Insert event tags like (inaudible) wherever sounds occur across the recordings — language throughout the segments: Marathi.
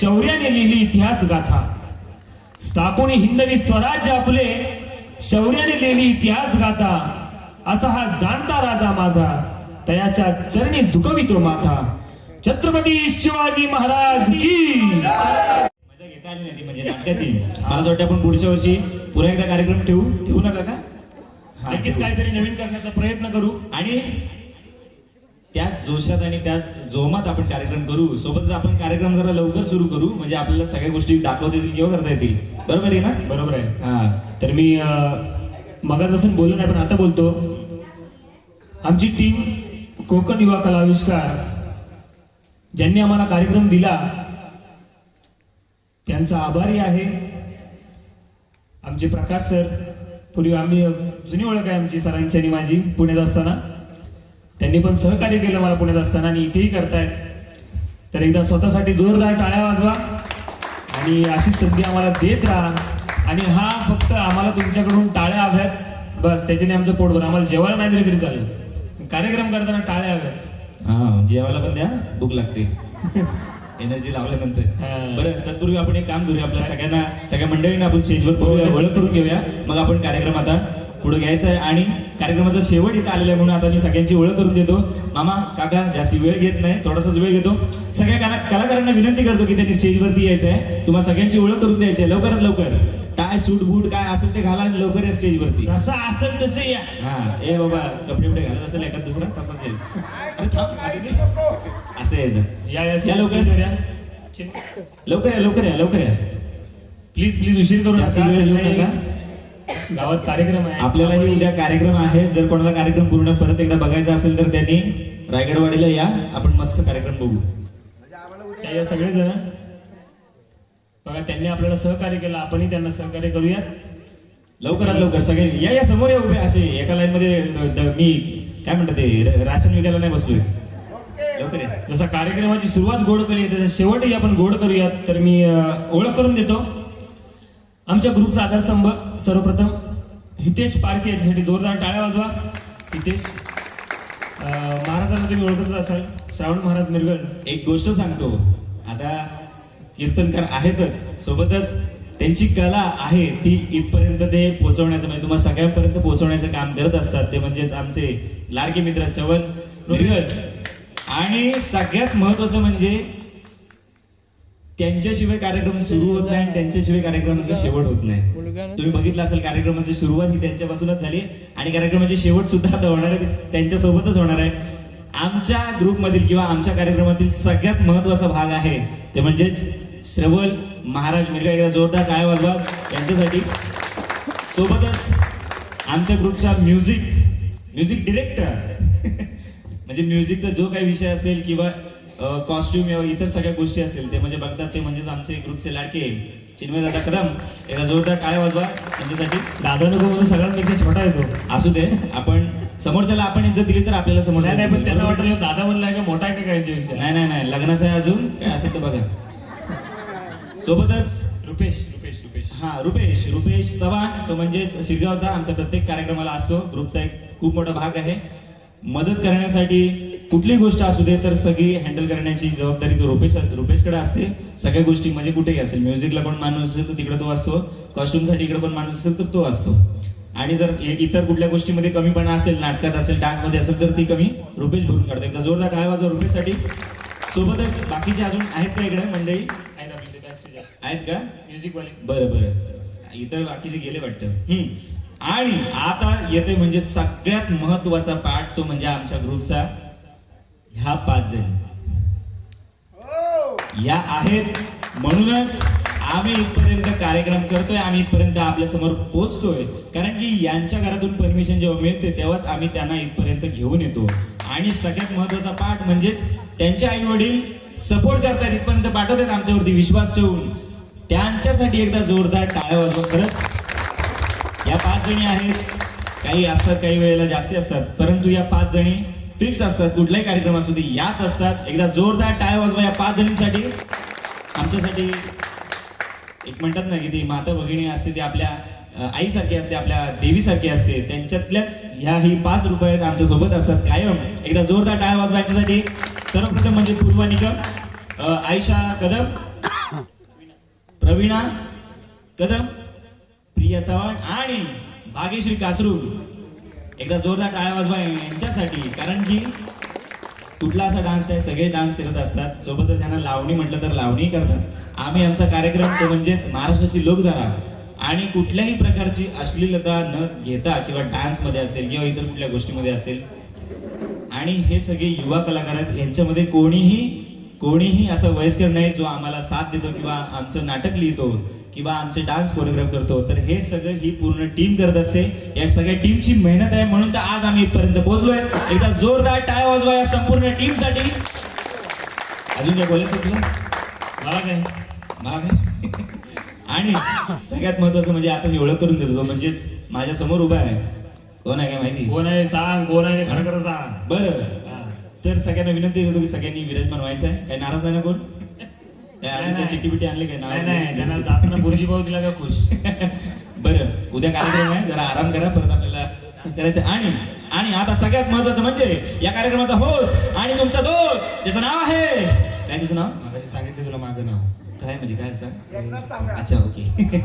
शौर्याने लिहिली इतिहास गाथा. स्थापने हिंदवी स्वराज्य आपले शौर्याने लिहिली इतिहास गाथा. असा हा जाणता राजा माझा तयाच्या चरणी झुकवितो माथा. छत्रपती शिवाजी महाराज की मजा घेता आली नाही म्हणजे नाटकाची. मला वाटतं आपण पुढच्या वर्षी पुन्हा एकदा कार्यक्रम ठेवू. ठेवू नका का? नक्कीच. काहीतरी नवीन करण्याचा प्रयत्न करू. आणि त्याच जोशात आणि त्याच जोमात आपण कार्यक्रम करू. सोबतच आपण कार्यक्रम जरा लवकर सुरू करू. म्हणजे आपल्याला सगळ्या गोष्टी दाखवता येतील किंवा करता येतील. बरोबर आहे ना? बरोबर आहे. हा. तर मी अं, मगाचपासून बोललो नाही पण आता बोलतो. आमची टीम कोकण युवा कला आविष्कार ज्यांनी आम्हाला कार्यक्रम दिला त्यांचा आभारी आहे. आमचे प्रकाश सर पूर्वी आम्ही जुनी ओळख आहे आमची सरांची आणि माझी पुण्यात असताना. त्यांनी पण सहकार्य केलं मला पुण्यात असताना आणि इथेही करतायत. तर एकदा स्वतःसाठी जोरदार टाळ्या वाजवा आणि अशी संधी आम्हाला देत राहा. आणि हा फक्त आम्हाला तुमच्याकडून टाळ्या हव्यात. बस त्याच्याने आमचं पोट भर. आम्हाला जेवायला नाही दिलं तरी चालेल. कार्यक्रम करताना टाळ्या हव्यात. हा जेवायला पण द्या. भूक लागते. (laughs) एनर्जी लावल्यानंतर. हा. बरं तत्पूर्वी आपण एक काम करूया. आपल्या सगळ्यांना सगळ्या मंडळींना आपण स्टेजवर करूया ओळख करून घेऊया. मग आपण कार्यक्रम आता पुढे घ्यायचा आहे. आणि कार्यक्रमाचा शेवट इथं आलेला आहे म्हणून आता मी सगळ्यांची ओळख करून देतो. मामा काका जास्ती वेळ घेत नाही थोडासाच वेळ घेतो. सगळ्या कला- कलाकारांना विनंती करतो की त्यांनी स्टेजवरती यायचं आहे. तुम्हाला सगळ्यांची ओळख करून द्यायची आहे. लवकरात लवकर. काय सूट बूट काय असेल ते घाला आणि लवकर या स्टेजवरती. जसं असेल तसं या. हा. ए बाबा कपडे बिपडे घालत असेल? एखाद दुसरा? तसाच येईल. असं यायचं. या लवकर. लवकर या लवकर या लवकर या. प्लीज प्लीज उशीर करू गावात कार्यक्रम आहे. आपल्यालाही उद्या कार्यक्रम आहे. जर कोणाला कार्यक्रम पूर्ण परत एकदा बघायचा असेल तर त्यांनी रायगडवाडीला या. आपण मस्त कार्यक्रम बघू. या या सगळेजण. बघा त्यांनी आपल्याला सहकार्य केलं. आपणही त्यांना सहकार्य करूया लवकरात लवकर सगळे. या या समोर या उभे. असे एका लाईन मध्ये मी काय म्हणतात ते? राशन विकायला नाही बसलोय. लवकर या. जसा कार्यक्रमाची सुरुवात गोड केली त्याचा शेवटही आपण गोड करूयात. तर मी ओळख करून देतो. आमच्या ग्रुपचा आधारस्तंभ सर्वप्रथम हितेश पारखे याच्यासाठी जोरदार टाळ्या वाजवा. हितेश महाराजांना तुम्ही ओळखत असाल. श्रावण महाराज मिरगड एक गोष्ट सांगतो. आता कीर्तनकार आहेतच. सोबतच त्यांची कला आहे ती इथपर्यंत ते पोहोचवण्याचं म्हणजे तुम्हाला सगळ्यांपर्यंत पोहोचवण्याचं काम करत असतात. ते म्हणजेच आमचे लाडके मित्र श्रवण मिरगत आणि सगळ्यात महत्वाचं म्हणजे त्यांच्याशिवाय कार्यक्रम सुरू होत नाही आणि त्यांच्याशिवाय कार्यक्रमाचा शेवट होत नाही. तुम्ही बघितलं असेल कार्यक्रमाची सुरुवात ही त्यांच्यापासूनच झाली आणि कार्यक्रमाची शेवट सुद्धा आता होणार आहे. त्यांच्या सोबतच होणार आहे. आमच्या ग्रुपमधील किंवा आमच्या कार्यक्रमातील सगळ्यात महत्त्वाचा भाग आहे ते म्हणजेच श्रवण महाराज मिरगा एकदा जोरदार काय वाजवा. यांच्यासाठी सोबतच आमच्या ग्रुपचा म्युझिक म्युझिक डिरेक्टर. (laughs) म्हणजे म्युझिकचा जो काही विषय असेल किंवा कॉस्ट्युम इतर सगळ्या गोष्टी असेल ते म्हणजे बघतात ते म्हणजेच आमचे ग्रुपचे लाडके चिन्मय दादा कदम एकदा जोरदार टाळ्या वाजवा त्यांच्यासाठी. दादा नको म्हणून सगळ्यांपेक्षा छोटा येतो. असू दे आपण समोरच्याला आपण इज्जत दिली तर आपल्याला समोरच्या नाही पण त्यांना वाटलं दादा म्हणलाय का मोठा आहे का काय नाही नाही नाही लग्नाचं आहे अजून काय असेल ते बघा. सोबतच रुपेश रुपेश रुपेश. हा रुपेश रुपेश चव्हाण तो म्हणजेच शिरगावचा आमच्या प्रत्येक कार्यक्रमाला असतो. ग्रुपचा एक खूप मोठा भाग आहे. मदत करण्यासाठी कुठली गोष्ट असू दे तर सगळी हँडल करण्याची जबाबदारी तो रुपेश रुपेशकडे असते. सगळ्या गोष्टी म्हणजे कुठेही असेल. म्युझिकला कोण माणूस असेल तर तिकडे तो असतो. कॉस्ट्युमसाठी इकडे कोण माणूस असेल तर तो असतो. आणि जर इतर कुठल्या गोष्टीमध्ये कमीपणा असेल नाटकात असेल डान्समध्ये असेल तर ती कमी रुपेश भरून काढतो. एकदा जोरदार टाळ्या वाजवा रुपेशसाठी. सोबतच बाकीचे अजून आहेत का इकडे? मंडळी? आहेत का? म्युझिक वाले. बरं बरं. इतर बाकीचे गेले वाटतं. आणि आता येते म्हणजे सगळ्यात महत्त्वाचा पार्ट तो म्हणजे आमच्या ग्रुपचा ह्या पाच जण. या आहेत. म्हणूनच आम्ही इथपर्यंत कार्यक्रम करतोय. आम्ही इथपर्यंत आपल्यासमोर पोहोचतोय. कारण की यांच्या घरातून परमिशन जेव्हा मिळते तेव्हाच आम्ही त्यांना इथपर्यंत घेऊन येतो. आणि सगळ्यात महत्त्वाचा पाठ म्हणजेच त्यांचे आई वडील सपोर्ट करतात इथपर्यंत पाठवतात आमच्यावरती विश्वास ठेवून. त्यांच्यासाठी एकदा जोरदार टाळ्या वाजवा खरंच. या पाच जणी आहेत. काही असतात काही वेळेला जास्ती असतात. परंतु या पाच जणी फिक्स असतात. कुठलाही कार्यक्रम असू दे याच असतात. एकदा जोरदार टाळ वाजवा या पाच जणींसाठी. आमच्यासाठी एक म्हणतात ना की ती माता भगिनी असते ती आपल्या आईसारखी असते आपल्या देवीसारखी असते. त्यांच्यातल्याच ह्या ही पाच रुपयात आमच्यासोबत असतात कायम. एकदा जोरदार टाळ्या वाजवा यांच्यासाठी. सर्वप्रथम म्हणजे पूर्वा निकम आयशा कदम प्रवीणा कदम प्रिया चव्हाण आणि भाग्यश्री कासरू. एकदा जोरदार टाळ्या वाजवा यांच्यासाठी कारण की कुठला असा डान्स नाही सगळे डान्स करत असतात. सोबतच यांना लावणी म्हटलं तर लावणी करतात. आम्ही आमचा कार्यक्रम तो म्हणजेच महाराष्ट्राची लोकधारा. आणि कुठल्याही प्रकारची अश्लीलता न घेता किंवा डान्समध्ये असेल किंवा इतर कुठल्या गोष्टीमध्ये असेल आणि हे सगळे युवा कलाकार आहेत यांच्यामध्ये कोणीही कोणीही असं वयस्कर नाही जो आम्हाला साथ देतो किंवा आमचं नाटक लिहितो. किंवा आमचे डान्स कोरिओग्राफ करतो तर हे सगळं ही पूर्ण टीम करत असते. या सगळ्या टीमची मेहनत आहे म्हणून तर आज आम्ही इथपर्यंत पोहोचलोय. एकदा जोरदार टाळ्या वाजवा या संपूर्ण टीमसाठी अजून काय बोलायचं तुला? मला काय? मला काय? आणि सगळ्यात महत्वाचं म्हणजे आता मी ओळख करून देतो म्हणजेच माझ्यासमोर उभा आहे. कोण आहे काय माहिती? कोण आहे सांग कोण आहे? खरं खरं सांग. बरं. तर सगळ्यांना विनंती करतो की सगळ्यांनी विराजमान व्हायचं आहे. काही नाराज नाही ना कोण? चिट्टी बिट्टी आणले काय? नाही नाही त्यांना जाताना बुरजी पाहू दिला का खुश? (laughs) बरं उद्या कार्यक्रम आहे जरा आराम करा परत आपल्याला करायचं. आणि आणि आता सगळ्यात महत्वाचं म्हणजे या कार्यक्रमाचा होस्ट आणि तुमचा दोस्त ज्याचं नाव आहे. काय तुझं नाव? मागाशी सांगितलं तुला माझं नाव. काय म्हणजे काय सांग. अच्छा ओके?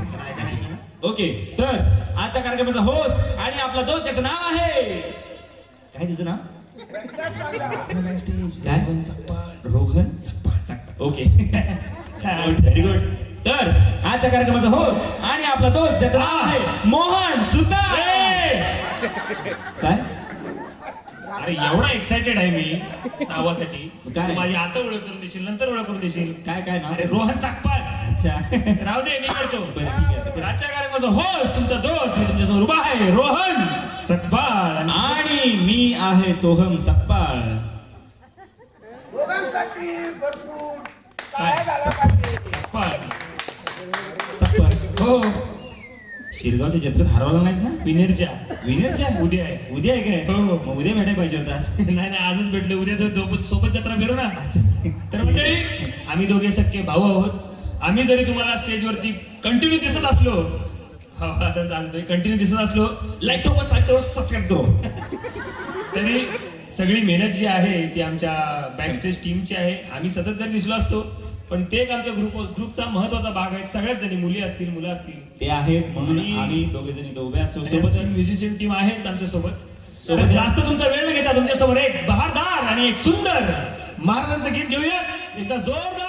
(laughs) ओके तर आजच्या कार्यक्रमाचा होस्ट आणि आपला दोस्त ज्याचं नाव आहे. काय तुझं नाव? काय? रोहन ओके व्हेरी गुड तर आजच्या कार्यक्रमाचा होस्ट आणि आपला दोस्त ज्याचं नाव आहे मोहन सुतार काय? अरे एवढा एक्साइटेड आहे मी नावासाठी. काय? माझी आता ओळख करून देशील नंतर ओळख करून देशील. काय काय नाव? अरे रोहन साकपाळ अच्छा. राहू दे मी करतो. बरं ठीक आहे आजच्या कार्यक्रमाचा होस्ट तुमचा दोस्त मी तुमच्यासमोर उभा आहे रोहन सकपाळ आणि आणि मी आहे सोहम सकपाळ हो शिरगावच्या जत्रेत हरवला नाहीस ना? विनेरच्या. विनरच्या? उद्या आहे. उद्या आहे काय? हो. मग उद्या भेटायला पाहिजे होतास नाही नाही आजच भेटले. उद्या तर सोबत सोबत जत्रा फिरू ना. तर मंडळी आम्ही दोघे सख्खे भाऊ आहोत. आम्ही जरी तुम्हाला स्टेजवरती कंटिन्यू दिसत असलो हा हा, आता चालतोय. कंटिन्यू दिसत असलो लाईक सोबत सबस्क्राईब करो. तरी सगळी मेहनत जी आहे ती आमच्या बॅकस्टेज टीमची आहे. आम्ही सतत जरी दिसलो असतो पण ते एक आमच्या ग्रुप ग्रुपचा महत्त्वाचा भाग आहे सगळ्याच जणी मुली असतील मुलं असतील. ते आहेत म्हणून आणि- आम्ही दोघे जणी उभे असतो. सोबत म्युझिशियन टीम आहेच आमच्यासोबत सोबत- जास्त तुमचा वेळ न घेता तुमच्यासमोर एक बहारदार आणि एक सुंदर महाराजांचं गीत घेऊया. एकदा जोरदार